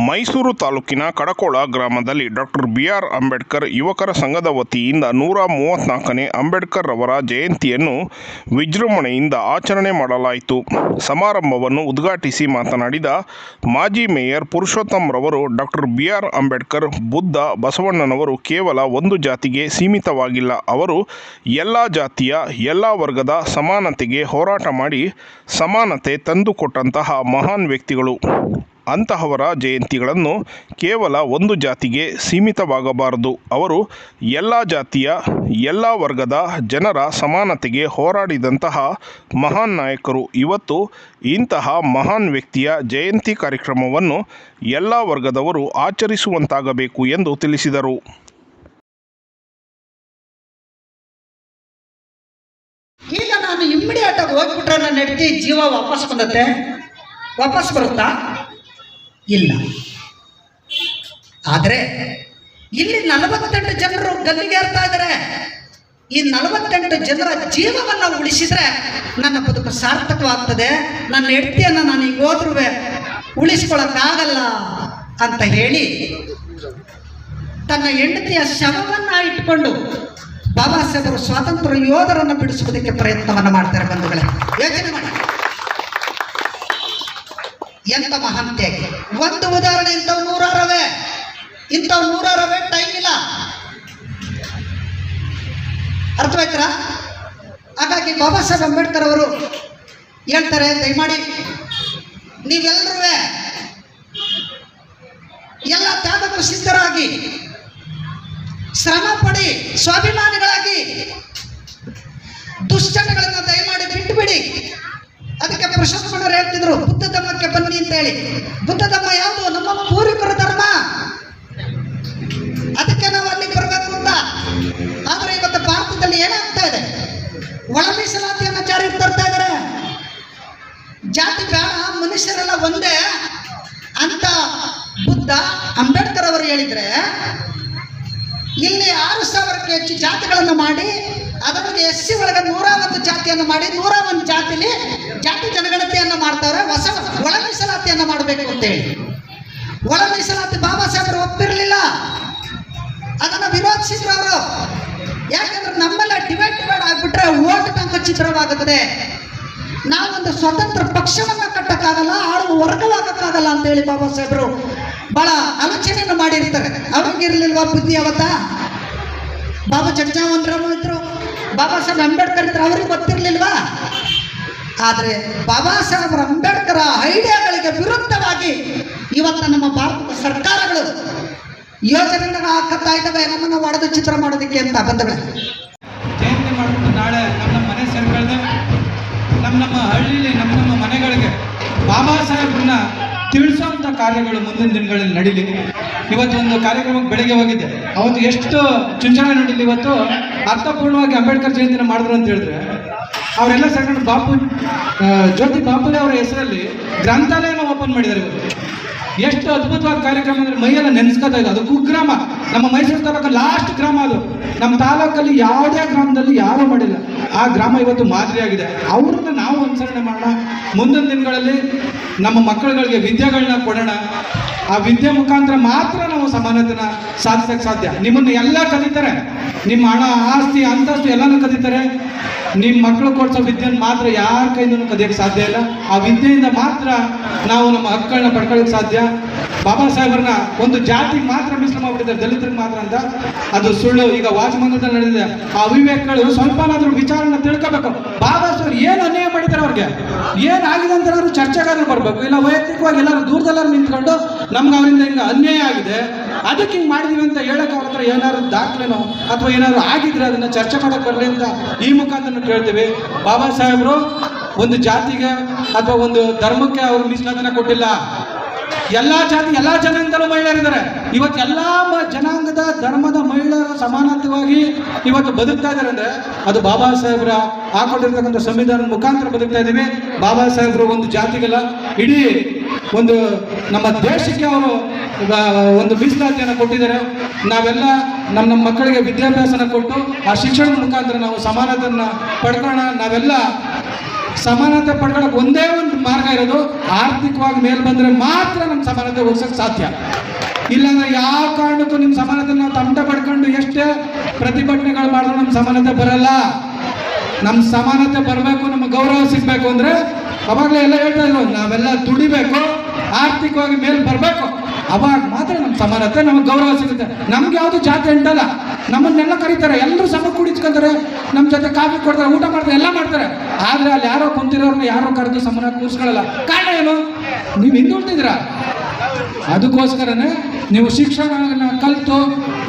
ಮೈಸೂರು ತಾಲೂಕಿನ ಕಡಕೋಳ ಗ್ರಾಮದಲ್ಲಿ doctor B R Ambedkar ಯುವಕರ ಸಂಘದ ವತಿಯಿಂದ ನೂರ ಮೂವತ್ತ್ನಾಲ್ಕನೇ ಅಂಬೇಡ್ಕರ್ ಅವರ ಜಯಂತಿಯನ್ನು ವಿಜೃಂಭಣೆಯಿಂದ ಆಚರಣೆ ಮಾಡಲಾಯಿತು. ಸಮಾರಂಭವನ್ನು ಉದ್ಘಾಟಿಸಿ ಮಾತನಾಡಿದ ಮಾಜಿ ಮೇಯರ್ ಪುರುಷೋತ್ತಮ್ ರವರು, doctor B R Ambedkar Buddha ಬಸವಣ್ಣನವರು ಕೇವಲ ಒಂದು ಜಾತಿಗೆ ಸೀಮಿತವಾಗಿಲ್ಲ. ಅವರು ಎಲ್ಲ ಜಾತಿಯ, ಎಲ್ಲ ವರ್ಗದ ಸಮಾನತೆಗೆ ಹೋರಾಟ ಮಾಡಿ ಸಮಾನತೆ ತಂದುಕೊಟ್ಟಂತಹ ಮಹಾನ್ ವ್ಯಕ್ತಿಗಳು. ಅಂತಹವರ ಜಯಂತಿಗಳನ್ನು ಕೇವಲ ಒಂದು ಜಾತಿಗೆ ಸೀಮಿತವಾಗಬಾರದು. ಅವರು ಎಲ್ಲ ಜಾತಿಯ, ಎಲ್ಲ ವರ್ಗದ ಜನರ ಸಮಾನತೆಗೆ ಹೋರಾಡಿದಂತಹ ಮಹಾನ್ ನಾಯಕರು. ಇವತ್ತು ಇಂತಹ ಮಹಾನ್ ವ್ಯಕ್ತಿಯ ಜಯಂತಿ ಕಾರ್ಯಕ್ರಮವನ್ನು ಎಲ್ಲ ವರ್ಗದವರು ಆಚರಿಸುವಂತಾಗಬೇಕು ಎಂದು ತಿಳಿಸಿದರು. ಈಗ ನಾನು ಹೋಗ್ಬಿಟ್ರೆ ಜೀವ ವಾಪಸ್ ಬಂದತ್ತೆ ವಾಪಸ್ ಬರುತ್ತಾ? ಇಲ್ಲ. ಆದರೆ ಇಲ್ಲಿ ನಲವತ್ತೆಂಟು ಜನರು ಗಲ್ಲಿಗೆ ಏರ್ತಾ ಇದ್ದಾರೆ. ಈ ನಲವತ್ತೆಂಟು ಜನರ ಜೀವವನ್ನು ಉಳಿಸಿದ್ರೆ ನನ್ನ ಬದುಕು ಸಾರ್ಥಕವಾಗ್ತದೆ. ನನ್ನ ಹೆಂಡತಿಯನ್ನು ನಾನು ಈಗ ಹೋದ್ರೂ ಉಳಿಸ್ಕೊಳಕ್ಕಾಗಲ್ಲ ಅಂತ ಹೇಳಿ ತನ್ನ ಹೆಂಡತಿಯ ಶವವನ್ನ ಇಟ್ಕೊಂಡು ಬಾಬಾ ಸಾಹೇಬರು ಸ್ವಾತಂತ್ರ್ಯ ಯೋಧರನ್ನು ಬಿಡಿಸುವುದಕ್ಕೆ ಪ್ರಯತ್ನವನ್ನು ಮಾಡ್ತಾರೆ ಬಂಧುಗಳೇ. ಯೋಚನೆ ಮಾಡಿ. ಎಂತ ಮಹಾಂತೆಯಾಗಿ ಒಂದು ಉದಾಹರಣೆ ಇಂಥವ್ ನೂರಾರವೇ. ಇಂಥವು ನೂರಾರವೇ ಟೈಮ್ ಇಲ್ಲ. ಅರ್ಥವಾಯ್ತರ? ಹಾಗಾಗಿ ಬಾಬಾ ಸಾಹೇಬ್ ಅಂಬೇಡ್ಕರ್ ಅವರು ಹೇಳ್ತಾರೆ, ದಯಮಾಡಿ ನೀವೆಲ್ಲರೂ ಎಲ್ಲ ತ್ಯಾಗಗಳು ಸಿದ್ಧರಾಗಿ, ಶ್ರಮ ಪಡಿ, ಸ್ವಾಭಿಮಾನಿಗಳಾಗಿ ದುಶ್ಚಟಗಳನ್ನು ದಯಮಾಡಿ ಬಿಟ್ಟುಬಿಡಿ ಅದಕ್ಕೆ ಪ್ರಶಸ್ತಿಗಳು ಹೇಳ್ತಿದ್ರು ಬುದ್ಧ ಧರ್ಮಕ್ಕೆ ಬನ್ನಿ ಅಂತ ಹೇಳಿ ಬುದ್ಧ ಧರ್ಮ ಯಾವುದು? ನಮ್ಮ ಪೂರ್ವಿಕರ ಧರ್ಮ. ಅದಕ್ಕೆ ನಾವು ಅಲ್ಲಿ ಬರಬೇಕು ಅಂತ. ಆದ್ರೆ ಇವತ್ತು ಭಾರತದಲ್ಲಿ ಏನಾಗ್ತಾ ಇದೆ? ಒಳ ಮೀಸಲಾತಿಯನ್ನು ಜಾರಿಗೆ ತರ್ತಾ ಇದ್ದಾರೆ. ಜಾತಿ ಬೇಡ ಮನುಷ್ಯರೆಲ್ಲ ಒಂದೇ ಅಂತ ಬುದ್ಧ ಅಂಬೇಡ್ಕರ್ ಅವರು ಹೇಳಿದ್ರೆ, ಇಲ್ಲಿ ಆರು ಸಾವಿರಕ್ಕೆ ಹೆಚ್ಚು ಜಾತಿಗಳನ್ನು ಮಾಡಿ, ಅದರೊಳಗೆ ಎಸ್ ಸಿ ಒಳಗೆ ನೂರ ಒಂದು ಜಾತಿಯನ್ನು ಮಾಡಿ ನೂರ ಒಂದು ಜಾತಿಲಿ ಜಾತಿ ಜನಗಣತಿಯನ್ನು ಮಾಡ್ತಾರೆ ಹೊಸ ಒಳ ಮೀಸಲಾತಿಯನ್ನು ಮಾಡಬೇಕು ಅಂತೇಳಿ ಒಳ ಮೀಸಲಾತಿ ಬಾಬಾ ಸಾಹೇಬರು ಒಪ್ಪಿರಲಿಲ್ಲ. ಅದನ್ನು ವಿರೋಧಿಸಿದ್ರು ಅವರು. ಯಾಕಂದ್ರೆ ನಮ್ಮೆಲ್ಲ ಡಿಬೇಟ್ ಡಿಬೇಟ್ ಆಗ್ಬಿಟ್ರೆ ಓಟ್ ಬ್ಯಾಂಕ್ ಚಿತ್ರವಾಗುತ್ತದೆ. ನಾವೊಂದು ಸ್ವತಂತ್ರ ಪಕ್ಷವನ್ನ ಕಟ್ಟಕ್ಕಾಗಲ್ಲ ಆಳುವ ವರ್ಗವಾಗಕ್ಕಾಗಲ್ಲ ಅಂತ ಹೇಳಿ ಬಾಬಾ ಸಾಹೇಬರು ಬಹಳ ಆಲೋಚನೆಯನ್ನು ಮಾಡಿರ್ತಾರೆ. ಅವ್ರಿಗಿರ್ಲಿಲ್ವಾ ಬುದ್ಧಿ ಅವತ್ತ? ಬಾಬಾ ಜಗಜಾವನ್ ರಾಮ ಇದ್ರು. ಬಾಬಾ ಸಾಹೇಬ್ ಅಂಬೇಡ್ಕರ್ ಇದ್ರು, ಅವ್ರಿಗೆ ಗೊತ್ತಿರ್ಲಿಲ್ವಾ? ಆದರೆ ಬಾಬಾ ಸಾಹೇಬ್ ಅಂಬೇಡ್ಕರ್ ಐಡಿಯಾಗಳಿಗೆ ವಿರುದ್ಧವಾಗಿ ಇವತ್ತು ನಮ್ಮ ಭಾರತದ ಸರ್ಕಾರಗಳು ಯೋಜನೆಗಳನ್ನ ಹಾಕತ್ತಾ ಇದ್ದಾವೆ, ನಮ್ಮನ್ನು ಒಡೆದು ಚಿತ್ರ ಮಾಡೋದಕ್ಕೆ ಅಂತ ಬಂದವೆ ಜಯಂತಿ ಮಾಡಿಬಿಟ್ಟು ನಾಳೆ ನಮ್ಮ ಮನೆ ಸರ್ಕಾರದ ನಮ್ಮ ನಮ್ಮ ಹಳ್ಳಿಲಿ, ನಮ್ಮ ನಮ್ಮ ಮನೆಗಳಿಗೆ ಬಾಬಾ ಸಾಹೇಬ್ರನ್ನ ತಿಳಿಸುವಂಥ ಕಾರ್ಯಗಳು ಮುಂದಿನ ದಿನಗಳಲ್ಲಿ ನಡೀಲಿ. ಇವತ್ತು ಒಂದು ಕಾರ್ಯಕ್ರಮಕ್ಕೆ ಬೆಳಗ್ಗೆ ಹೋಗಿದ್ದೆ ಅವತ್ತು ಎಷ್ಟು ಚುಂಚನೆ ನಡೀಲಿ ಇವತ್ತು? ಅರ್ಥಪೂರ್ಣವಾಗಿ ಅಂಬೇಡ್ಕರ್ ಜಯಂತಿನ ಮಾಡಿದ್ರು ಅಂತ ಹೇಳಿದ್ರೆ ಅವರೆಲ್ಲ ಸಣ್ಣ ಬಾಪು ಜ್ಯೋತಿ ಬಾಪುಲೆ ಅವರ ಹೆಸರಲ್ಲಿ ಗ್ರಂಥಾಲಯನ ಓಪನ್ ಮಾಡಿದ್ದಾರೆ ಇವರು. ಎಷ್ಟು ಅದ್ಭುತವಾದ ಕಾರ್ಯಕ್ರಮ ಅಂದ್ರೆ ಮೈಯೆಲ್ಲ ನೆನೆಸ್ಕೋತಾ ಇದೆ ಅದು ಕುಗ್ರಾಮ. ನಮ್ಮ ಮೈಸೂರು ತಾಲೂಕು ಲಾಸ್ಟ್ ಗ್ರಾಮ ಅದು. ನಮ್ಮ ತಾಲೂಕಲ್ಲಿ ಯಾವುದೇ ಗ್ರಾಮದಲ್ಲಿ ಯಾರೂ ಮಾಡಿಲ್ಲ. ಆ ಗ್ರಾಮ ಇವತ್ತು ಮಾದರಿಯಾಗಿದೆ. ಅವ್ರನ್ನ ನಾವು ಅನುಸರಣೆ ಮಾಡೋಣ. ಮುಂದಿನ ದಿನಗಳಲ್ಲಿ ನಮ್ಮ ಮಕ್ಕಳುಗಳಿಗೆ ವಿದ್ಯೆಗಳನ್ನ ಕೊಡೋಣ. ಆ ವಿದ್ಯೆ ಮುಖಾಂತರ ಮಾತ್ರ ನಾವು ಸಮಾನತೆನ ಸಾಧಿಸಕ್ಕೆ ಸಾಧ್ಯ. ನಿಮ್ಮನ್ನು ಎಲ್ಲ ಕದೀತಾರೆ ನಿಮ್ಮ ಹಣ, ಆಸ್ತಿ, ಅಂತಸ್ತು ಎಲ್ಲನೂ ಕದೀತಾರೆ ನಿಮ್ಮ ಮಕ್ಕಳು ಕೊಡ್ಸೋ ವಿದ್ಯೆನ ಮಾತ್ರ ಯಾರ ಕೈಯಿಂದನೂ ಕದಿಯಕ್ಕೆ ಸಾಧ್ಯ ಇಲ್ಲ. ಆ ವಿದ್ಯೆಯಿಂದ ಮಾತ್ರ ನಾವು ನಮ್ಮ ಹಕ್ಕುಗಳನ್ನ ಪಡ್ಕೊಳ್ಳೋಕೆ ಸಾಧ್ಯ. ಬಾಬಾ ಸಾಹೇಬ್ರನ್ನ ಒಂದು ಜಾತಿಗೆ ಮಾತ್ರ ಮೀಸಲು ಮಾಡ್ಬಿಟ್ಟಿದ್ದಾರೆ, ದಲಿತರಿಗೆ ಮಾತ್ರ ಅಂತ. ಅದು ಸುಳ್ಳು, ಈಗ ವಾಜಮಂಗದಲ್ಲಿ ನಡೆದಿದೆ. ಆ ಅವಿವೇಕಗಳು ಸ್ವಲ್ಪನಾದ್ರೂ ವಿಚಾರನ ತಿಳ್ಕೋಬೇಕು. ಬಾಬಾ ಸಾಹೇಬ್ ಏನು ಅನ್ಯಾಯ ಮಾಡಿದ್ದಾರೆ ಅವ್ರಿಗೆ? ಏನಾಗಿದೆ ಅಂತ ಏನಾದ್ರು ಚರ್ಚೆಗಾದ್ರೂ ಬರಬೇಕು? ಇಲ್ಲ ವೈಯಕ್ತಿಕವಾಗಿ ಎಲ್ಲರೂ ದೂರದಲ್ಲಾರು ನಿಂತ್ಕೊಂಡು ನಮ್ಗೆ ಅವರಿಂದ ಹಿಂಗೆ ಅನ್ಯಾಯ ಆಗಿದೆ, ಅದಕ್ಕೆ ಹಿಂಗೆ ಮಾಡಿದೀವಿ ಅಂತ ಹೇಳಕ್ಕೆ ಅವ್ರ ಹತ್ರ ಏನಾದ್ರು ದಾಖಲೆನೋ ಅಥವಾ ಏನಾದ್ರು ಆಗಿದ್ರೆ ಅದನ್ನ ಚರ್ಚೆ ಮಾಡಕ್ ಬರಲಿ ಅಂತ ಈ ಮುಖಾಂತರ ಕೇಳ್ತೀವಿ. ಬಾಬಾ ಸಾಹೇಬರು ಒಂದು ಜಾತಿಗೆ ಅಥವಾ ಒಂದು ಧರ್ಮಕ್ಕೆ ಅವರು ಮೀಸಲಾತಿನ ಕೊಟ್ಟಿಲ್ಲ. ಎಲ್ಲಾ ಜಾತಿ, ಎಲ್ಲಾ ಜನಾಂಗದಲ್ಲೂ ಮಹಿಳೆಯರಿದ್ದಾರೆ ಇವತ್ತು ಎಲ್ಲಾ ಜನಾಂಗದ ಧರ್ಮದ ಮಹಿಳೆಯರ ಸಮಾನತೆವಾಗಿ ಇವತ್ತು ಬದುಕ್ತಾ ಇದ್ದಾರೆ ಅಂದ್ರೆ ಅದು ಬಾಬಾ ಸಾಹೇಬ್ರ ಹಾಕೊಂಡಿರ್ತಕ್ಕಂಥ ಸಂವಿಧಾನದ ಮುಖಾಂತರ ಬದುಕ್ತಾ ಇದ್ದೀವಿ. ಬಾಬಾ ಸಾಹೇಬ್ರು ಒಂದು ಜಾತಿಗೆಲ್ಲ, ಇಡೀ ಒಂದು ನಮ್ಮ ದೇಶಕ್ಕೆ ಅವರು ಒಂದು ಮೀಸಲಾತಿಯನ್ನು ಕೊಟ್ಟಿದ್ದಾರೆ. ನಾವೆಲ್ಲ ನಮ್ಮ ನಮ್ಮ ಮಕ್ಕಳಿಗೆ ವಿದ್ಯಾಭ್ಯಾಸನ ಕೊಟ್ಟು ಆ ಶಿಕ್ಷಣದ ಮುಖಾಂತರ ನಾವು ಸಮಾನತೆಯನ್ನು ಪಡ್ಕೊಳ್ಳೋಣ. ನಾವೆಲ್ಲ ಸಮಾನತೆ ಪಡ್ಕೊಳ್ಳೋಕೆ ಒಂದೇ ಒಂದು ಮಾರ್ಗ ಇರೋದು ಆರ್ಥಿಕವಾಗಿ ಮೇಲ್ ಬಂದರೆ ಮಾತ್ರ ನಮ್ಮ ಸಮಾನತೆ ಹೋಗ್ಸಕ್ ಸಾಧ್ಯ. ಇಲ್ಲಾಂದ್ರೆ ಯಾವ ಕಾರಣಕ್ಕೂ ನಿಮ್ಮ ಸಮಾನತೆ ನಾವು ತಮಟ ಪಡ್ಕೊಂಡು ಎಷ್ಟೇ ಪ್ರತಿಭಟನೆಗಳು ಮಾಡಿದ್ರು ನಮ್ಮ ಸಮಾನತೆ ಬರಲ್ಲ. ನಮ್ಮ ಸಮಾನತೆ ಬರಬೇಕು ನಮ್ಮ ಗೌರವ ಸಿಗಬೇಕು ಅಂದ್ರೆ ಅವಾಗಲೇ ಎಲ್ಲ ಹೇಳ್ತಾ ಇದ್ರು, ನಾವೆಲ್ಲ ದುಡಿಬೇಕು, ಆರ್ಥಿಕವಾಗಿ ಮೇಲ್ ಬರಬೇಕು. ಅವಾಗ ಮಾತ್ರ ನಮ್ಮ ಸಮಾನತೆ, ನಮಗೆ ಗೌರವ ಸಿಗುತ್ತೆ. ನಮ್ಗೆ ಯಾವುದು ಜಾತಿ ಅಂಟಲ್ಲ ನಮ್ಮನ್ನೆಲ್ಲ ಕರೀತಾರೆ ಎಲ್ಲರೂ ಸಮ ಕುಡಿಸ್ಕೊಂತಾರೆ ನಮ್ಮ ಜೊತೆ ಕಾಫಿ ಕೊಡ್ತಾರೆ, ಊಟ ಮಾಡ್ತಾರೆ, ಎಲ್ಲ ಮಾಡ್ತಾರೆ. ಆದರೆ ಅಲ್ಲಿ ಯಾರೋ ಕುಂತಿರೋರ್ನ ಯಾರೋ ಕರೆದು ಸಮನ ಕೂರಿಸ್ಕೊಳ್ಳಲ್ಲ. ಕಾರಣ ಏನು? ನೀವು ಹಿಂದುಳಿದಿದ್ದೀರಾ ಅದಕ್ಕೋಸ್ಕರನೇ ನೀವು ಶಿಕ್ಷಣ ಕಲಿತು,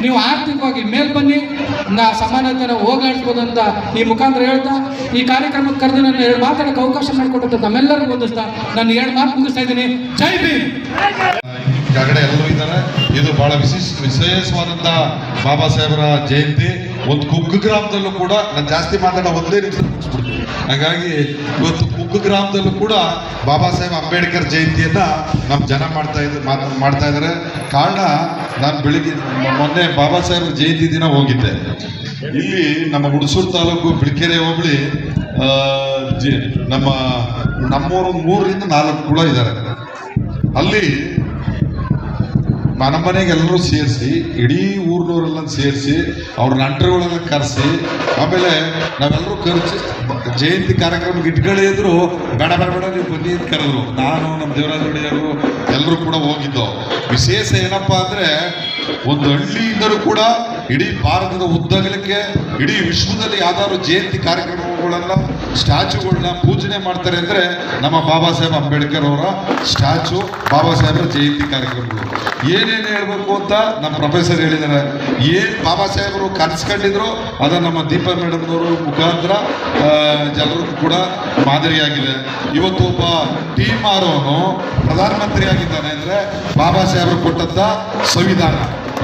ನೀವು ಆರ್ಥಿಕವಾಗಿ ಮೇಲ್ ಬನ್ನಿ, ನಾ ಸಮಾನತೆನ ಹೋಗ್ಲಾಡಿಸ್ಬೋದು ಅಂತ ಈ ಮುಖಾಂತರ ಹೇಳ್ತಾ, ಈ ಕಾರ್ಯಕ್ರಮಕ್ಕೆ ಕರೆದು ನನ್ನ ಎರಡು ಮಾತಾಡೋಕೆ ಅವಕಾಶ ಮಾಡಿಕೊಟ್ಟಂತ ನಮ್ಮೆಲ್ಲರಿಗೂ ಒಂದಿಸ್ತಾ ನಾನು ಎರಡು ಮಾತು ಮುಗಿಸ್ತಾ ಇದ್ದೀನಿ. ಜೈ ಭೀಮ್! ಕೆಳಗಡೆ ಎಲ್ಲರೂ ಇದ್ದಾರೆ. ಇದು ಬಹಳ ವಿಶೇಷ, ವಿಶೇಷವಾದಂತ ಬಾಬಾ ಸಾಹೇಬರ ಜಯಂತಿ. ಒಂದು ಕುಗ್ಗು ಗ್ರಾಮದಲ್ಲೂ ಕೂಡ ನಾನು ಜಾಸ್ತಿ ಮಾತಾಡೋ ಒಂದೇ ರೀತಿ ಮುಗಿಸ್ಬಿಡ್ತೀನಿ. ಹಾಗಾಗಿ ಇವತ್ತು ಕುಗ್ಗು ಗ್ರಾಮದಲ್ಲೂ ಕೂಡ ಬಾಬಾ ಸಾಹೇಬ್ ಅಂಬೇಡ್ಕರ್ ಜಯಂತಿಯನ್ನ ನಮ್ಮ ಜನ ಮಾಡ್ತಾ ಇದ್ ಮಾಡ್ತಾ ಇದ್ದಾರೆ. ಕಾರಣ ನಾನು ಬೆಳಿಗ್ಗೆ, ಮೊನ್ನೆ ಬಾಬಾ ಸಾಹೇಬ್ ಜಯಂತಿ ದಿನ ಹೋಗಿದ್ದೆ. ಇಲ್ಲಿ ನಮ್ಮ ಹುಡ್ಸೂರು ತಾಲೂಕು ಬಿಳ್ಕೆರೆ ಹೋಬಳಿ ನಮ್ಮ ನಮ್ಮೂರು ಮೂರರಿಂದ ನಾಲ್ಕು ಕೂಡ ಇದ್ದಾರೆ. ಅಲ್ಲಿ ಮನೆಗೆ ಎಲ್ಲರೂ ಸೇರಿಸಿ, ಇಡೀ ಊರಿನವರೆಲ್ಲ ಸೇರಿಸಿ ಅವ್ರ ನಂಟರುಗಳೆಲ್ಲ ಕರೆಸಿ, ಆಮೇಲೆ ನಾವೆಲ್ಲರೂ ಕರೆಸಿ ಜಯಂತಿ ಕಾರ್ಯಕ್ರಮಕ್ಕೆ ಇಟ್ಕೊಳ್ಳಿದ್ರು ಬೇಡ ಬೇಡ ಬೇಡ, ನೀವು ಬನ್ನಿ ಅಂತ ಕರೆದ್ರು. ನಾನು ನಮ್ಮ ದೇವರಾಜ ಒಡೆಯರು ಎಲ್ಲರೂ ಕೂಡ ಹೋಗಿದ್ದು. ವಿಶೇಷ ಏನಪ್ಪ ಅಂದರೆ, ಒಂದು ಹಳ್ಳಿಯಿಂದಲೂ ಕೂಡ ಇಡೀ ಭಾರತದ ಉದ್ದಗಲಕ್ಕೆ, ಇಡೀ ವಿಶ್ವದಲ್ಲಿ ಯಾವ್ದಾದ್ರು ಜಯಂತಿ ಕಾರ್ಯಕ್ರಮಗಳನ್ನ ಸ್ಟ್ಯಾಚುಗಳನ್ನ ಪೂಜನೆ ಮಾಡ್ತಾರೆ ಅಂದರೆ ನಮ್ಮ ಬಾಬಾ ಸಾಹೇಬ್ ಅಂಬೇಡ್ಕರ್ ಅವರ ಸ್ಟ್ಯಾಚು, ಬಾಬಾ ಸಾಹೇಬರ ಜಯಂತಿ ಕಾರ್ಯಕ್ರಮಗಳು. ಏನೇನು ಹೇಳ್ಬೇಕು ಅಂತ ನಮ್ಮ ಪ್ರೊಫೆಸರ್ ಹೇಳಿದ್ದಾರೆ. ಏನ್ ಬಾಬಾ ಸಾಹೇಬರು ಕನ್ಸ್ಕೊಂಡಿದ್ರು ಅದು ನಮ್ಮ ದೀಪಾ ಮೇಡಮ್ನವರು ಮುಖಾಂತರ ಜನರು ಕೂಡ ಮಾದರಿಯಾಗಿದೆ. ಇವತ್ತು ಒಬ್ಬ ಟೀಮ್ ಮಾರೋನು ಪ್ರಧಾನಮಂತ್ರಿ ಆಗಿದ್ದಾನೆ ಅಂದರೆ ಬಾಬಾ ಸಾಹೇಬರು ಕೊಟ್ಟಂತ ಸಂವಿಧಾನ.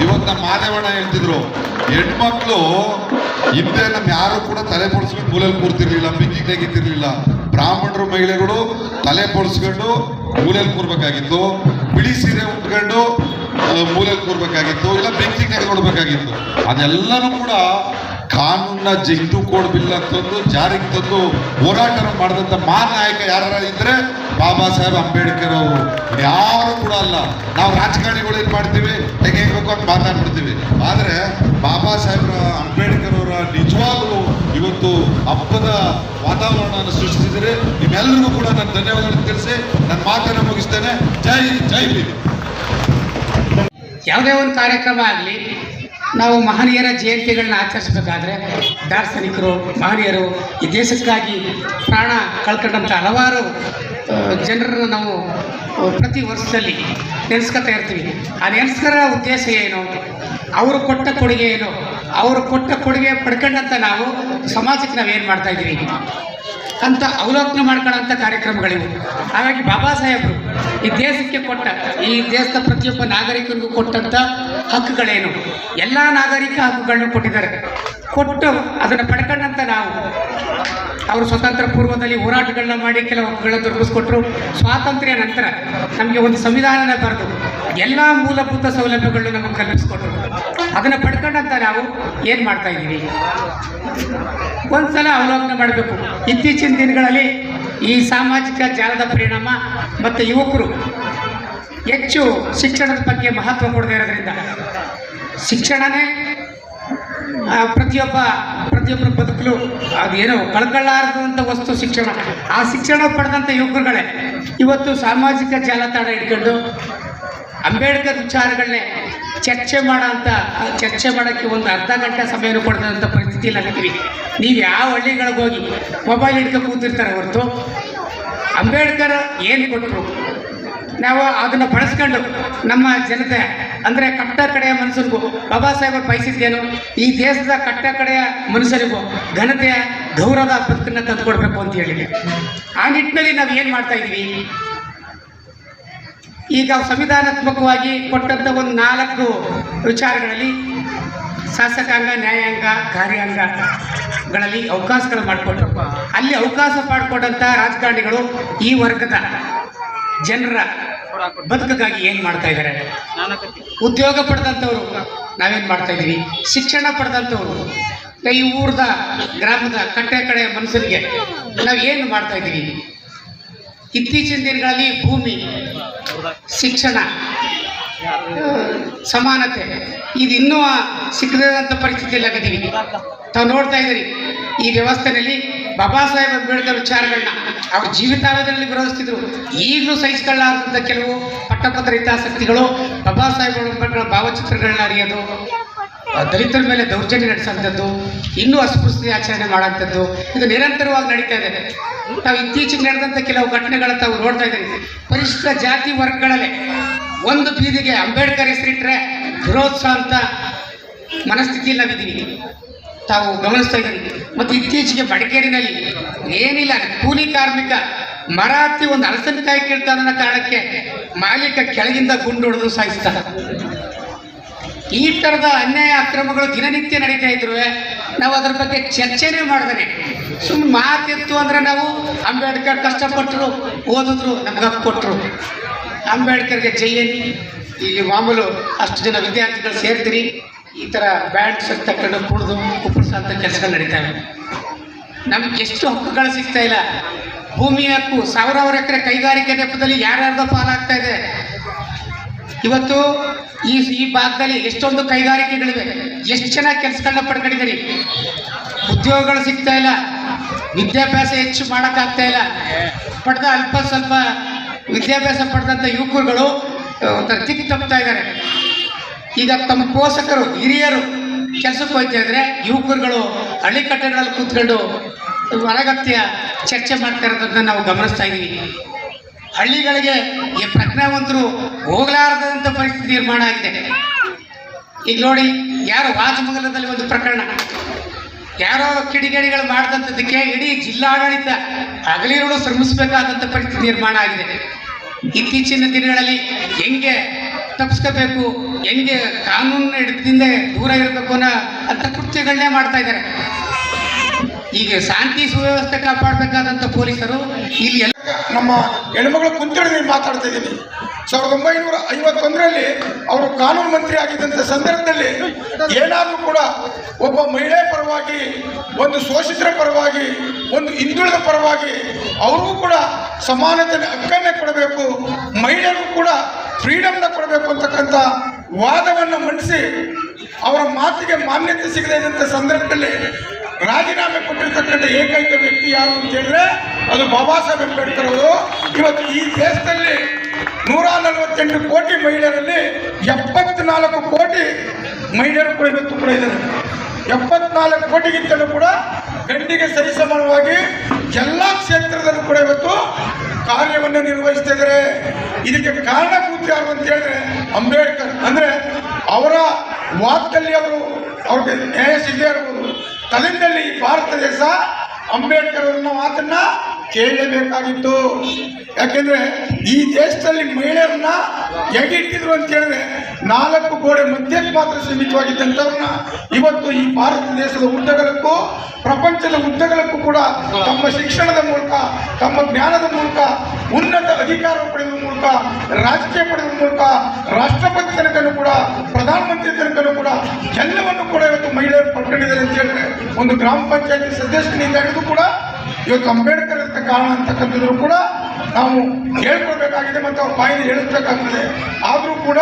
ಇವತ್ತು ನಮ್ಮ ಮಾದೇವಣ್ಣ ಹೇಳ್ತಿದ್ರು, ಹೆಣ್ಮಕ್ಳು ಹಿಂದೆ ನಮ್ಮ ಯಾರು ಕೂಡ ತಲೆ ಪೊಡಿಸ್ಕೊಂಡು ಮೂಲೆಯಲ್ಲಿ ಕೂರ್ತಿರ್ಲಿಲ್ಲ ಬಿಕ್ಕಿ ತೆಗಿತಿರ್ಲಿಲ್ಲ ಬ್ರಾಹ್ಮಣರು ಮಹಿಳೆಗಳು ತಲೆ ಪೊಡಿಸ್ಕೊಂಡು ಮೂಲೆಯಲ್ಲಿ ಕೂರ್ಬೇಕಾಗಿತ್ತು. ಬಿಳಿ ಸೀರೆ ಉಟ್ಕೊಂಡು ಮೂಲೆಯಲ್ಲಿ ಕೂರ್ಬೇಕಾಗಿತ್ತು. ಇಲ್ಲ ಬೆಂಕಿ ಕೈಗೊಳ್ಬೇಕಾಗಿತ್ತು ಅದೆಲ್ಲನೂ ಕೂಡ ಕಾನೂನ ಜಂತು ಕೋಡ್ ಬಿಲ್ ತಂದು, ಜಾರಿಗೆ ತಂದು ಹೋರಾಟ ಮಾಡಿದಂಥ ಮಹಾನ್ ನಾಯಕ ಯಾರ ಇದ್ರೆ ಬಾಬಾ ಸಾಹೇಬ್ ಅಂಬೇಡ್ಕರ್ ಅವರು. ಯಾರು ಕೂಡ ಅಲ್ಲ. ನಾವು ರಾಜಕಾರಣಿಗಳು ಏನು ಮಾಡ್ತೀವಿ? ಹೆಂಗೆ ಹೇಗಬೇಕು ಅಂತ ಮಾತಾಡ್ಬಿಡ್ತೀವಿ. ಆದರೆ ಬಾಬಾ ಸಾಹೇಬ್ರ, ಅಂಬೇಡ್ಕರ್ ಅವರ ನಿಜವಾಗ್ಲೂ ಇವತ್ತು ಹಬ್ಬದ ವಾತಾವರಣವನ್ನು ಸೃಷ್ಟಿಸಿದರೆ ನಿಮ್ಮೆಲ್ಲರಿಗೂ ಕೂಡ ನಾನು ಧನ್ಯವಾದಗಳನ್ನು ತಿಳಿಸಿ ನನ್ನ ಮಾತನ್ನು ಮುಗಿಸ್ತೇನೆ. ಜೈ ಜೈ ಯಾವುದೇ ಒಂದು ಕಾರ್ಯಕ್ರಮ ಆಗಲಿ ನಾವು ಮಹನೀಯರ ಜಯಂತಿಗಳನ್ನ ಆಚರಿಸಬೇಕಾದ್ರೆ ದಾರ್ಶನಿಕರು, ಮಹನೀಯರು ಈ ದೇಶಕ್ಕಾಗಿ ಪ್ರಾಣ ಕಳ್ಕೊಂಡಂಥ ಹಲವಾರು ಜನರನ್ನು ನಾವು ಪ್ರತಿ ವರ್ಷದಲ್ಲಿ ನೆನೆಸ್ಕೊತಾ ಇರ್ತೀವಿ. ಆ ನೆನೆಸ್ಕರ ಉದ್ದೇಶ ಏನು? ಅವರು ಕೊಟ್ಟ ಕೊಡುಗೆ ಏನು? ಅವರು ಕೊಟ್ಟ ಕೊಡುಗೆ ಪಡ್ಕೊಂಡಂಥ ನಾವು ಸಮಾಜಕ್ಕೆ ನಾವು ಏನು ಮಾಡ್ತಾ ಇದ್ದೀವಿ? ಅಂತ ಅವಲೋಕನ ಮಾಡ್ಕೊಳ್ಳೋಂಥ ಕಾರ್ಯಕ್ರಮಗಳಿವೆ. ಹಾಗಾಗಿ ಬಾಬಾ ಸಾಹೇಬರು ಈ ದೇಶಕ್ಕೆ ಕೊಟ್ಟ, ಈ ದೇಶದ ಪ್ರತಿಯೊಬ್ಬ ನಾಗರಿಕರಿಗೂ ಕೊಟ್ಟಂಥ ಹಕ್ಕುಗಳೇನು? ಎಲ್ಲ ನಾಗರಿಕ ಹಕ್ಕುಗಳನ್ನು ಕೊಟ್ಟಿದ್ದಾರೆ. ಕೊಟ್ಟು ಅದನ್ನು ಪಡ್ಕೊಂಡಂಥ ನಾವು ಅವರು ಸ್ವತಂತ್ರ ಪೂರ್ವದಲ್ಲಿ ಹೋರಾಟಗಳನ್ನ ಮಾಡಿ ಕೆಲವು ಹಕ್ಕುಗಳನ್ನು ದೊರಕಿಸ್ಕೊಟ್ರು. ಸ್ವಾತಂತ್ರ್ಯ ನಂತರ ನಮಗೆ ಒಂದು ಸಂವಿಧಾನನ ಬರೆದು ಎಲ್ಲ ಮೂಲಭೂತ ಸೌಲಭ್ಯಗಳನ್ನು ನಮಗೆ ಕಲ್ಪಿಸ್ಕೊಟ್ರು. ಅದನ್ನು ಪಡ್ಕೊಂಡಂತ ನಾವು ಏನು ಮಾಡ್ತಾ ಇದ್ದೀವಿ? ಒಂದ್ಸಲ ಅವಲೋಕನ ಮಾಡಬೇಕು. ಇತ್ತೀಚಿನ ದಿನಗಳಲ್ಲಿ ಈ ಸಾಮಾಜಿಕ ಜಾಲದ ಪರಿಣಾಮ ಮತ್ತು ಯುವಕರು ಹೆಚ್ಚು ಶಿಕ್ಷಣದ ಬಗ್ಗೆ ಮಹತ್ವ ಕೊಡದೇ ಇರೋದ್ರಿಂದ, ಶಿಕ್ಷಣನೇ ಪ್ರತಿಯೊಬ್ಬ ಪ್ರತಿಯೊಬ್ಬರ ಬದುಕಲು ಅದೇನೋ ಕಳ್ಕೊಳ್ಳಾರದಂಥ ವಸ್ತು ಶಿಕ್ಷಣ. ಆ ಶಿಕ್ಷಣ ಪಡೆದಂಥ ಯುವಕರುಗಳೇ, ಇವತ್ತು ಸಾಮಾಜಿಕ ಜಾಲತಾಣ ಇಟ್ಕೊಂಡು ಅಂಬೇಡ್ಕರ್ ವಿಚಾರಗಳನ್ನೇ ಚರ್ಚೆ ಮಾಡೋಂಥ ಚರ್ಚೆ ಮಾಡೋಕ್ಕೆ ಒಂದು ಅರ್ಧ ಗಂಟೆ ಸಮಯನೂ ಕೊಡದಂಥ ಪರಿಸ್ಥಿತಿಯಲ್ಲಿ ಆಗಿದ್ದೀವಿ ನೀವು ಯಾವ ಹಳ್ಳಿಗಳಿಗೆ ಹೋಗಿ ಮೊಬೈಲ್ ಹಿಡ್ಕೊ ಕೂತಿರ್ತಾರೆ ಹೊರತು, ಅಂಬೇಡ್ಕರ್ ಏನು ಕೊಟ್ಟರು ನಾವು ಅದನ್ನು ಬಳಸ್ಕೊಂಡು ನಮ್ಮ ಜನತೆ ಅಂದರೆ ಕಟ್ಟ ಕಡೆಯ ಮನುಷ್ಯರಿಗೂ, ಬಾಬಾ ಸಾಹೇಬರು ಬಯಸಿದ್ದೇನು ಈ ದೇಶದ ಕಟ್ಟ ಕಡೆಯ ಮನುಷ್ಯರಿಗೂ ಘನತೆಯ ಗೌರವದ ಬದುಕನ್ನು ತಂದುಕೊಡ್ಬೇಕು ಅಂತ ಹೇಳಿ ಆ ನಿಟ್ಟಿನಲ್ಲಿ ನಾವು ಏನು ಮಾಡ್ತಾ ಇದ್ದೀವಿ? ಈಗ ಸಂವಿಧಾನಾತ್ಮಕವಾಗಿ ಕೊಟ್ಟಂಥ ಒಂದು ನಾಲ್ಕು ವಿಚಾರಗಳಲ್ಲಿ ಶಾಸಕಾಂಗ, ನ್ಯಾಯಾಂಗ, ಕಾರ್ಯಾಂಗಗಳಲ್ಲಿ ಅವಕಾಶಗಳು ಮಾಡಿಕೊಟ್ರು ಅಲ್ಲಿ ಅವಕಾಶ ಮಾಡಿಕೊಟ್ಟಂಥ ರಾಜಕಾರಣಿಗಳು ಈ ವರ್ಗದ ಜನರ ಬದುಕಿಗಾಗಿ ಏನು ಮಾಡ್ತಾ ಇದ್ದಾರೆ ಉದ್ಯೋಗ ಪಡೆದಂಥವ್ರು ನಾವೇನು ಮಾಡ್ತಾ ಇದ್ದೀವಿ ಶಿಕ್ಷಣ ಪಡೆದಂಥವ್ರು ಈ ಊರ್ದ ಗ್ರಾಮದ ಕಟ್ಟೆ ಕಡೆ ಮನುಷ್ಯರಿಗೆ ನಾವು ಏನು ಮಾಡ್ತಾ ಇದ್ದೀವಿ ಇತ್ತೀಚಿನ ದಿನಗಳಲ್ಲಿ ಭೂಮಿ ಶಿಕ್ಷಣ ಸಮಾನತೆ ಇದು ಇನ್ನೂ ಸಿಕ್ಕದಂಥ ಪರಿಸ್ಥಿತಿಯಲ್ಲಿ ಆಗಿದ್ದೀವಿ ತಾವು ನೋಡ್ತಾ ಇದ್ದೀರಿ ಈ ವ್ಯವಸ್ಥೆಯಲ್ಲಿ ಬಾಬಾ ಸಾಹೇಬ್ ಅಂಬೇಡ್ಕರ್ ವಿಚಾರಗಳನ್ನ ಅವ್ರ ಜೀವಿತಾವಧಿಯಲ್ಲಿ ವಿರೋಧಿಸ್ತಿದ್ರು. ಈಗಲೂ ಸಹಿಸ್ಕೊಳ್ಳಾರ್ದಂಥ ಕೆಲವು ಪಟ್ಟಪತ್ರ ಹಿತಾಸಕ್ತಿಗಳು ಬಾಬಾ ಸಾಹೇಬ್ ಅಂಬೇಡ್ಕರ್ ಭಾವಚಿತ್ರಗಳನ್ನ ಅರಿಯೋದು ದಲಿತರ ಮೇಲೆ ದೌರ್ಜನ್ಯ ನಡೆಸೋಂಥದ್ದು, ಇನ್ನೂ ಅಸ್ಪೃಶ್ಯತೆ ಆಚರಣೆ ಮಾಡೋಂಥದ್ದು, ಇದು ನಿರಂತರವಾಗಿ ನಡೀತಾ ಇದೆ. ನಾವು ಇತ್ತೀಚೆಗೆ ನಡೆದಂಥ ಕೆಲವು ಘಟನೆಗಳ ತಾವು ನೋಡ್ತಾ ಇದ್ದೀವಿ ಪರಿಶಿಷ್ಟ ಜಾತಿ ವರ್ಗಗಳಲ್ಲೇ ಒಂದು ಬೀದಿಗೆ ಅಂಬೇಡ್ಕರ್ ಹೆಸರಿಟ್ರೆ ವಿರೋತ್ಸವ ಅಂತ ಮನಸ್ಥಿತಿಯಲ್ಲಿ ನಾವಿದ್ದೀವಿ. ತಾವು ಗಮನಿಸ್ತಾ ಇದ್ದೀವಿ ಮತ್ತು ಇತ್ತೀಚೆಗೆ ಮಡಿಕೇರಿನಲ್ಲಿ ಏನಿಲ್ಲ, ಕೂಲಿ ಕಾರ್ಮಿಕ ಮರ ಹತ್ತಿ ಒಂದು ಹಲಸಿನಕಾಯಿ ಕೇಳ್ತಾನ ಕಾರಣಕ್ಕೆ ಮಾಲೀಕ ಕೆಳಗಿಂದ ಗುಂಡು ಹೊಡೆದು ಈ ಥರದ ಅನ್ಯಾಯ ಅಕ್ರಮಗಳು ದಿನನಿತ್ಯ ನಡೀತಾ ಇದ್ರು ನಾವು ಅದ್ರ ಬಗ್ಗೆ ಚರ್ಚೆನೇ ಮಾಡ್ದೇನೆ. ಸುಮ್ಮನೆ ಮಾತಿತ್ತು ಅಂದ್ರೆ ನಾವು ಅಂಬೇಡ್ಕರ್ ಕಷ್ಟಪಟ್ಟರು, ಓದಿದ್ರು ನಮ್ಗೆ ಹಕ್ಕು ಕೊಟ್ಟರು. ಅಂಬೇಡ್ಕರ್ಗೆ ಜೈ ಇಲ್ಲಿ ಮಾಮೂಲು ಅಷ್ಟು ಜನ ವಿದ್ಯಾರ್ಥಿಗಳು ಸೇರ್ತೀರಿ. ಈ ಥರ ಬ್ಯಾಂಡ್ ತಗೊಂಡು ಕುಡಿದು ಕುಪ್ಪಳಿಸೋಂಥ ಕೆಲಸಗಳು ನಡೀತವೆ ನಮ್ಗೆ ಎಷ್ಟು ಹಕ್ಕುಗಳು ಸಿಗ್ತಾ ಇಲ್ಲ. ಭೂಮಿ ಹಕ್ಕು, ಸಾವಿರಾರು ಎಕರೆ ಕೈಗಾರಿಕೆ ನೆಪದಲ್ಲಿ ಯಾರ್ಯಾರ್ದೋ ಪಾಲಾಗ್ತಾ ಇದೆ. ಇವತ್ತು ಈ ಈ ಭಾಗದಲ್ಲಿ ಎಷ್ಟೊಂದು ಕೈಗಾರಿಕೆಗಳಿವೆ. ಎಷ್ಟು ಚೆನ್ನಾಗಿ ಕೆಲಸಗಳನ್ನ ಪಡ್ಕೊಂಡಿದ್ದೀರಿ? ಉದ್ಯೋಗಗಳು ಸಿಗ್ತಾ ಇಲ್ಲ. ವಿದ್ಯಾಭ್ಯಾಸ ಹೆಚ್ಚು ಮಾಡೋಕ್ಕಾಗ್ತಾ ಇಲ್ಲ. ಪಡೆದ ಅಲ್ಪ ಸ್ವಲ್ಪ ವಿದ್ಯಾಭ್ಯಾಸ ಪಡೆದಂಥ ಯುವಕರುಗಳು ಒಂಥರ ತಿಕ್ಕಿ ತಪ್ಪುತ್ತಾ ಇದ್ದಾರೆ. ಈಗ ತಮ್ಮ ಪೋಷಕರು, ಹಿರಿಯರು ಕೆಲಸಕ್ಕೆ ಹೋಗ್ತಾ ಇದ್ರೆ ಯುವಕರುಗಳು ಹಳ್ಳಿ ಕಟ್ಟಡಗಳಲ್ಲಿ ಕೂತ್ಕೊಂಡು ಹೊರಗತ್ಯ ಚರ್ಚೆ ಮಾಡ್ತಾ ಇರೋದನ್ನ ನಾವು ಗಮನಿಸ್ತಾ ಇದ್ದೀವಿ. ಹಳ್ಳಿಗಳಿಗೆ ಈ ಪ್ರಜ್ಞಾವಂತರು ಹೋಗಲಾರದಂತ ಪರಿಸ್ಥಿತಿ ನಿರ್ಮಾಣ ಆಗಿದೆ. ಈಗ ನೋಡಿ, ಯಾರೋ ವಾಜಮಂಗಲದಲ್ಲಿ ಒಂದು ಪ್ರಕರಣ. ಯಾರೋ ಕಿಡಿಗೇಡಿಗಳು ಮಾಡಿದಂಥದ್ದಕ್ಕೆ ಇಡೀ ಜಿಲ್ಲಾಡಳಿತ ಹಗಲಿರುಳು ಶ್ರಮಿಸಬೇಕಾದಂಥ ಪರಿಸ್ಥಿತಿ ನಿರ್ಮಾಣ ಆಗಿದೆ. ಇತ್ತೀಚಿನ ದಿನಗಳಲ್ಲಿ ಹೆಂಗೆ ತಪ್ಪಿಸ್ಕೋಬೇಕು. ಹೆಂಗೆ ಕಾನೂನಿನ ಹಿಡಿದಿಂದ ದೂರ ಇರಬೇಕು ಅನ್ನೋ ಅಂತ ಕೃತ್ಯಗಳನ್ನೇ ಮಾಡ್ತಾ ಇದ್ದಾರೆ. ಈಗ ಶಾಂತಿ ಸುವ್ಯವಸ್ಥೆ ಕಾಪಾಡಬೇಕಾದಂಥ ಪೊಲೀಸರು ಇಲ್ಲಿ ಎಲ್ಲ ನಮ್ಮ ಹೆಣ್ಮಗಳು ಕುಂತಳಿ ಮಾತಾಡ್ತಾ ಇದ್ದೀನಿ. ಸಾವಿರದ ಒಂಬೈನೂರ ಐವತ್ತೊಂದರಲ್ಲಿ ಅವರು ಕಾನೂನು ಮಂತ್ರಿ ಆಗಿದ್ದಂಥ ಸಂದರ್ಭದಲ್ಲಿ ಏನಾದರೂ ಕೂಡ ಒಬ್ಬ ಮಹಿಳೆ ಪರವಾಗಿ, ಒಂದು ಶೋಷಿತರ ಪರವಾಗಿ, ಒಂದು ಹಿಂದುಳಿದ ಪರವಾಗಿ, ಅವ್ರಿಗೂ ಕೂಡ ಸಮಾನತೆ ಹಕ್ಕನ್ನೇ ಕೊಡಬೇಕು. ಮಹಿಳೆಯರಿಗೂ ಕೂಡ ಫ್ರೀಡಮ್ನ ಕೊಡಬೇಕು ಅಂತಕ್ಕಂಥ ವಾದವನ್ನು ಮಂಡಿಸಿ ಅವರ ಮಾತಿಗೆ ಮಾನ್ಯತೆ ಸಿಗದೇ ಇದ್ದಂಥ ಸಂದರ್ಭದಲ್ಲಿ ರಾಜೀನಾಮೆ ಕೊಟ್ಟಿರ್ತಕ್ಕಂಥ ಏಕೈಕ ವ್ಯಕ್ತಿ ಯಾರು ಅಂತ ಹೇಳಿದ್ರೆ ಅದು ಬಾಬಾ ಸಾಹೇಬ್ ಅಂಬೇಡ್ಕರ್ ಅವರು. ಇವತ್ತು ಈ ದೇಶದಲ್ಲಿ ನೂರ ನಲವತ್ತೆಂಟು ಕೋಟಿ ಮಹಿಳೆಯರಲ್ಲಿ ಎಪ್ಪತ್ನಾಲ್ಕು ಕೋಟಿ ಮಹಿಳೆಯರು ಕೂಡ ಇವತ್ತು ಕೂಡ ಇದ್ದಾರೆ. ಎಪ್ಪತ್ನಾಲ್ಕು ಕೋಟಿಗಿಂತಲೂ ಕೂಡ ಗಂಡಿಗೆ ಸರಿಸಮಾನವಾಗಿ ಎಲ್ಲ ಕ್ಷೇತ್ರದಲ್ಲೂ ಕೂಡ ಇವತ್ತು ಕಾರ್ಯವನ್ನು ನಿರ್ವಹಿಸ್ತಾ ಇದ್ದಾರೆ. ಇದಕ್ಕೆ ಕಾರಣಭೂತ ಯಾರು ಅಂತ ಹೇಳಿದ್ರೆ ಅಂಬೇಡ್ಕರ್ ಅಂದ್ರೆ ಅವರ ವಾಕ್ದಲ್ಲಿ ಅವರು ಅವ್ರಿಗೆ ನ್ಯಾಯ ಸಿಗದೇ ಇರ್ಬೋದು. ತಲೆಯಲ್ಲಿ ಭಾರತ ದೇಶ ಅಂಬೇಡ್ಕರ್ ಅವರನ್ನ ಮಾತನ್ನ ಕೇಳಲೇಬೇಕಾಗಿತ್ತು. ಯಾಕೆಂದ್ರೆ ಈ ದೇಶದಲ್ಲಿ ಮಹಿಳೆಯರನ್ನ ಹೇಗೆ ಇಟ್ಟಿದ್ರು ಅಂತ ಹೇಳಿದ್ರೆ ನಾಲ್ಕು ಗೋಡೆ ಮಧ್ಯಕ್ಕೆ ಮಾತ್ರ ಸೀಮಿತವಾಗಿದ್ದಂಥವ್ರನ್ನ ಇವತ್ತು ಈ ಭಾರತ ದೇಶದ ಉದ್ದಗಲಕ್ಕೂ ಪ್ರಪಂಚದ ಉದ್ದಗಲಕ್ಕೂ ಕೂಡ ತಮ್ಮ ಶಿಕ್ಷಣದ ಮೂಲಕ, ತಮ್ಮ ಜ್ಞಾನದ ಮೂಲಕ ಉನ್ನತ ಅಧಿಕಾರ ಪಡೆಯುವ ಮೂಲಕ ರಾಜಕೀಯ ಪಡೆದ ಮೂಲಕ, ರಾಷ್ಟ್ರಪತಿ ತನಕನೂ ಕೂಡ, ಪ್ರಧಾನಮಂತ್ರಿ ತನಕನೂ ಕೂಡ ಎಲ್ಲವನ್ನು ಕೂಡ ಇವತ್ತು ಮಹಿಳೆಯರು ಪಡ್ಕೊಂಡಿದ್ದಾರೆ ಅಂತ ಹೇಳಿದ್ರೆ, ಒಂದು ಗ್ರಾಮ ಪಂಚಾಯತಿ ಸದಸ್ಯನಿಂದ ಕೂಡ ಇವತ್ತು ಅಂಬೇಡ್ಕರ್ ಅಂತ ಕಾರಣ ಅಂತಕ್ಕಂಥದ್ರು ಕೂಡ ನಾವು ಹೇಳ್ಕೊಳ್ಬೇಕಾಗಿದೆ ಮತ್ತು ಅವ್ರ ಬಾಯಿಗೆ ಹೇಳಿಸ್ಬೇಕಾಗ್ತದೆ. ಆದರೂ ಕೂಡ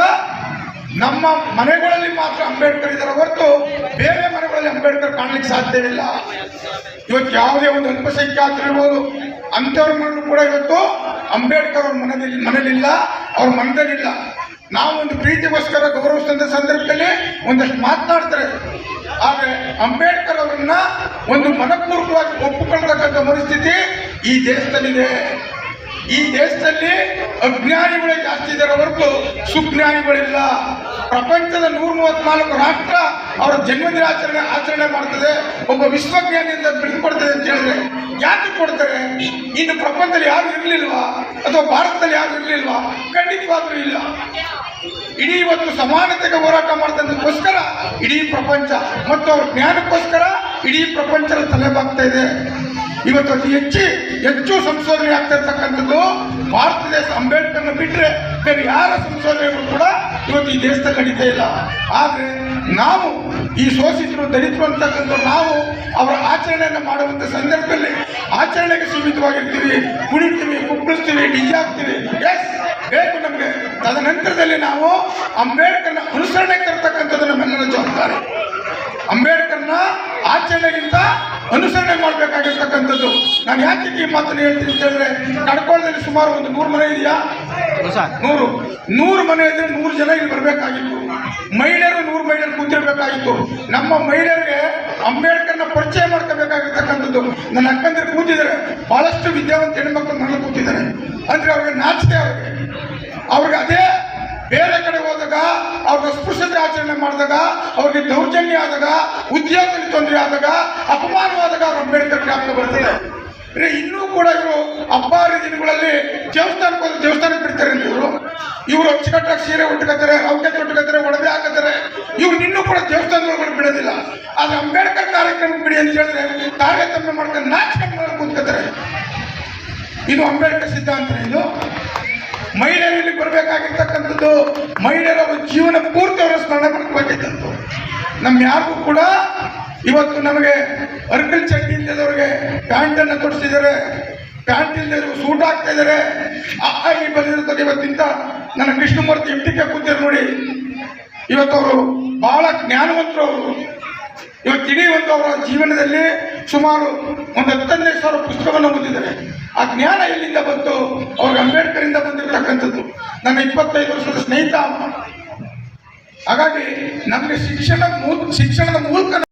ನಮ್ಮ ಮನೆಗಳಲ್ಲಿ ಮಾತ್ರ ಅಂಬೇಡ್ಕರ್ ಇದ್ದಾರೆ ಹೊರತು ಬೇರೆ ಮನೆಗಳಲ್ಲಿ ಅಂಬೇಡ್ಕರ್ ಕಾಣಲಿಕ್ಕೆ ಸಾಧ್ಯವಿಲ್ಲ ಇವತ್ತು ಯಾವುದೇ ಒಂದು ಅಲ್ಪಸಂಖ್ಯಾತರು ಇರ್ಬೋದು, ಅಂಥವ್ರ ಮನೆಯಲ್ಲೂ ಕೂಡ ಇವತ್ತು ಅಂಬೇಡ್ಕರ್ ಅವ್ರ ಮನೆಯಲ್ಲಿ ಮನೇಲಿಲ್ಲ ಅವ್ರ ಮನದಲ್ಲಿಲ್ಲ. ನಾವು ಒಂದು ಪ್ರೀತಿಗೋಸ್ಕರ ಗೌರವಿಸಿದಂಥ ಸಂದರ್ಭದಲ್ಲಿ ಒಂದಷ್ಟು ಮಾತನಾಡ್ತಾರೆ. ಆದರೆ ಅಂಬೇಡ್ಕರ್ ಅವರನ್ನ ಒಂದು ಮನಪೂರ್ವಕವಾಗಿ ಒಪ್ಪಿಕೊಳ್ಳತಕ್ಕಂಥ ಪರಿಸ್ಥಿತಿ ಈ ದೇಶದಲ್ಲಿದೆ. ಈ ದೇಶದಲ್ಲಿ ಅಜ್ಞಾನಿಗಳೇ ಜಾಸ್ತಿ ಇದ್ದಾರೆ ಹೊರತು ಸುಜ್ಞಾನಿಗಳಿಲ್ಲ. ಪ್ರಪಂಚದ ನೂರ ಮೂವತ್ನಾಲ್ಕು ರಾಷ್ಟ್ರ ಅವರ ಜನ್ಮದಿನ ಆಚರಣೆ ಆಚರಣೆ ಮಾಡ್ತದೆ. ಒಬ್ಬ ವಿಶ್ವಜ್ಞಾನಿಯಿಂದ ಬಿಡ್ಕೊಡ್ತದೆ ಅಂತ ಹೇಳಿದ್ರೆ ಯಾಕೆ ಕೊಡ್ತಾರೆ? ಇನ್ನು ಪ್ರಪಂಚದಲ್ಲಿ ಯಾರು ಇರಲಿಲ್ವಾ? ಅಥವಾ ಭಾರತದಲ್ಲಿ ಯಾರು ಇರಲಿಲ್ವಾ? ಖಂಡಿತವಾದ್ರೂ ಇಲ್ಲ. ಇಡೀ ಇವತ್ತು ಸಮಾನತೆಗೆ ಹೋರಾಟ ಮಾಡ್ತದಕ್ಕೋಸ್ಕರ ಇಡೀ ಪ್ರಪಂಚ ಮತ್ತು ಅವ್ರ ಜ್ಞಾನಕ್ಕೋಸ್ಕರ ಇಡೀ ಪ್ರಪಂಚದ ತಲೆಬಾಗ್ತಾ ಇದೆ. ಇವತ್ತು ಅತಿ ಹೆಚ್ಚು ಹೆಚ್ಚು ಸಂಶೋಧನೆ ಆಗ್ತಾ ಇರ್ತಕ್ಕಂಥದ್ದು ಭಾರತ ದೇಶ ಅಂಬೇಡ್ಕರ್ನ ಬಿಟ್ಟರೆ ಬೇರೆ ಯಾರ ಸಂಶೋಧನೆಗಳು ಕೂಡ ಇವತ್ತು ಈ ದೇಶದಲ್ಲಿ ನಡೀತಾ ಇಲ್ಲ. ಆದರೆ ನಾವು ಈ ಶೋಷಿತರು, ದಲಿತರು ಅಂತಕ್ಕಂಥ ನಾವು ಅವರ ಆಚರಣೆಯನ್ನು ಮಾಡುವಂಥ ಸಂದರ್ಭದಲ್ಲಿ ಆಚರಣೆಗೆ ಸೀಮಿತವಾಗಿರ್ತೀವಿ, ಕುಣಿತೀವಿ, ಕುಪ್ಪಳಿಸ್ತೀವಿ, ಡಿಜೆ ಹಾಕ್ತೀವಿ. ಎಸ್ ಬೇಕು ನಮಗೆ. ತದನಂತರದಲ್ಲಿ ನಾವು ಅಂಬೇಡ್ಕರ್ನ ಅನುಸರಣೆ ತರ್ತಕ್ಕಂಥದ್ದು ನಮ್ಮೆಲ್ಲರ ಜವಾಬ್ದಾರಿ. ಅಂಬೇಡ್ಕರ್ನ ಆಚರಣೆಗಿಂತ ಅನುಸರಣೆ ಮಾಡಬೇಕಾಗಿರ್ತಕ್ಕಂಥದ್ದು. ನಾನು ಯಾಕೆ ಈ ಮಾತನ್ನು ಹೇಳ್ತೀನಿ ಅಂತ ಹೇಳಿದ್ರೆ ಕಡ್ಕೋಳದಲ್ಲಿ ಸುಮಾರು ಒಂದು ನೂರು ಮನೆ ಇದೆಯಾ? ನೂರು. ನೂರು ಮನೆ ಇದ್ರೆ ನೂರು ಜನ ಇಲ್ಲಿ ಬರಬೇಕಾಗಿತ್ತು. ಮಹಿಳೆಯರು ನೂರು ಮಹಿಳೆಯರು ಕೂತಿರ್ಬೇಕಾಗಿತ್ತು. ನಮ್ಮ ಮಹಿಳೆಯರಿಗೆ ಅಂಬೇಡ್ಕರ್ನ ಪರಿಚಯ ಮಾಡ್ಕೋಬೇಕಾಗಿರ್ತಕ್ಕಂಥದ್ದು. ನನ್ನ ಅಕ್ಕಂದ್ರೆ ಕೂತಿದ್ದಾರೆ. ಬಹಳಷ್ಟು ವಿದ್ಯಾವಂತ ಹೆಣ್ಮಕ್ಳು ನನ್ನ ಕೂತಿದ್ದಾರೆ. ಅಂದ್ರೆ ಅವ್ರಿಗೆ ನಾಚಿಕೆ ಅವ್ರಿಗೆ. ಅವ್ರಿಗೆ ಅದೇ ಬೇರೆ ಕಡೆ ಹೋದಾಗ ಅವ್ರಿಗೆ ಅಸ್ಪೃಶ್ಯತೆ ಆಚರಣೆ ಮಾಡಿದಾಗ, ಅವ್ರಿಗೆ ದೌರ್ಜನ್ಯ ಆದಾಗ, ಉದ್ಯೋಗದಲ್ಲಿ ತೊಂದರೆ ಆದಾಗ ಅಪಮಾನವಾದಾಗ ಅವ್ರು ಅಂಬೇಡ್ಕರ್ ಜ್ಞಾಪಕ ಬರ್ತದೆ ಇನ್ನೂ ಕೂಡ ಇವರು ಹಬ್ಬ ದಿನಗಳಲ್ಲಿ ದೇವಸ್ಥಾನಕ್ಕೆ ಹೋದ್ರೆ ದೇವಸ್ಥಾನಕ್ಕೆ ಬಿಡ್ತಾರೆ ಇವರು. ಇವರು ಅಚ್ಚುಕಟ್ಟಾಗಿ ಸೀರೆ ಉಟ್ಕೋತಾರೆ ಅವಕ್ಕೆ ಉಟ್ಕೋತಾರೆ, ಒಡವೆ ಹಾಕತ್ತಾರೆ ಇವ್ರು ಇನ್ನೂ ಕೂಡ ದೇವಸ್ಥಾನದೊಳಗಡೆ ಬಿಡೋದಿಲ್ಲ. ಆದ್ರೆ ಅಂಬೇಡ್ಕರ್ ಕಾರ್ಯಕ್ರಮ ಬಿಡಿ ಅಂತ ಹೇಳಿದ್ರೆ ತಾರತಮ್ಯ ಮಾಡ್ಕೊಂಡು ನಾಚಿಕೊಂಡು ಕೂತ್ಕೋತಾರೆ. ಇದು ಅಂಬೇಡ್ಕರ್ ಸಿದ್ಧಾಂತ ಇದು. ಮಹಿಳೆಯರು ಇಲ್ಲಿ ಬರಬೇಕಾಗಿರ್ತಕ್ಕಂಥದ್ದು ಮಹಿಳೆಯರ ಜೀವನ ಪೂರ್ತಿ ಅವರ ಸ್ಮರಣೆ ಪಡ್ಕೋಬೇಕಿತ್ತು ನಮ್ಮ ಯಾರಿಗೂ ಕೂಡ ಇವತ್ತು ನಮಗೆ ಅರ್ಕಲ್ ಚಡ್ಡಿ ಇಲ್ಲದವ್ರಿಗೆ ಪ್ಯಾಂಟನ್ನು ತೊಡಿಸಿದ್ದಾರೆ, ಪ್ಯಾಂಟ್ ಇಲ್ಲದೆ ಸೂಟ್ ಹಾಕ್ತಾ ಇದ್ದಾರೆ. ಆ ಈ ಬಂದಿರ್ತಾರೆ ಇವತ್ತಿಂದ ನನ್ನ ಕೃಷ್ಣಮೂರ್ತಿ ಎಂಟಿಕೆ ಕೂತಿದ್ರು ನೋಡಿ. ಇವತ್ತು ಅವರು ಬಹಳ ಜ್ಞಾನವಂತರು ಅವರು. ಇವತ್ತು ಇಡೀ ಒಂದು ಅವರ ಜೀವನದಲ್ಲಿ ಸುಮಾರು ಒಂದು ಹತ್ತೊಂದೈದು ಸಾವಿರ ಪುಸ್ತಕವನ್ನು ಓದಿದ್ದಾರೆ. ಆ ಜ್ಞಾನ ಎಲ್ಲಿಂದ ಬಂತು ಅವ್ರಿಗೆ ಅಂಬೇಡ್ಕರ್ ಇಂದ ಬಂದಿರತಕ್ಕಂಥದ್ದು ನನ್ನ ಇಪ್ಪತ್ತೈದು ವರ್ಷದ ಸ್ನೇಹಿತ. ಹಾಗಾಗಿ ನಮಗೆ ಶಿಕ್ಷಣ ಶಿಕ್ಷಣದ ಮೂಲಕ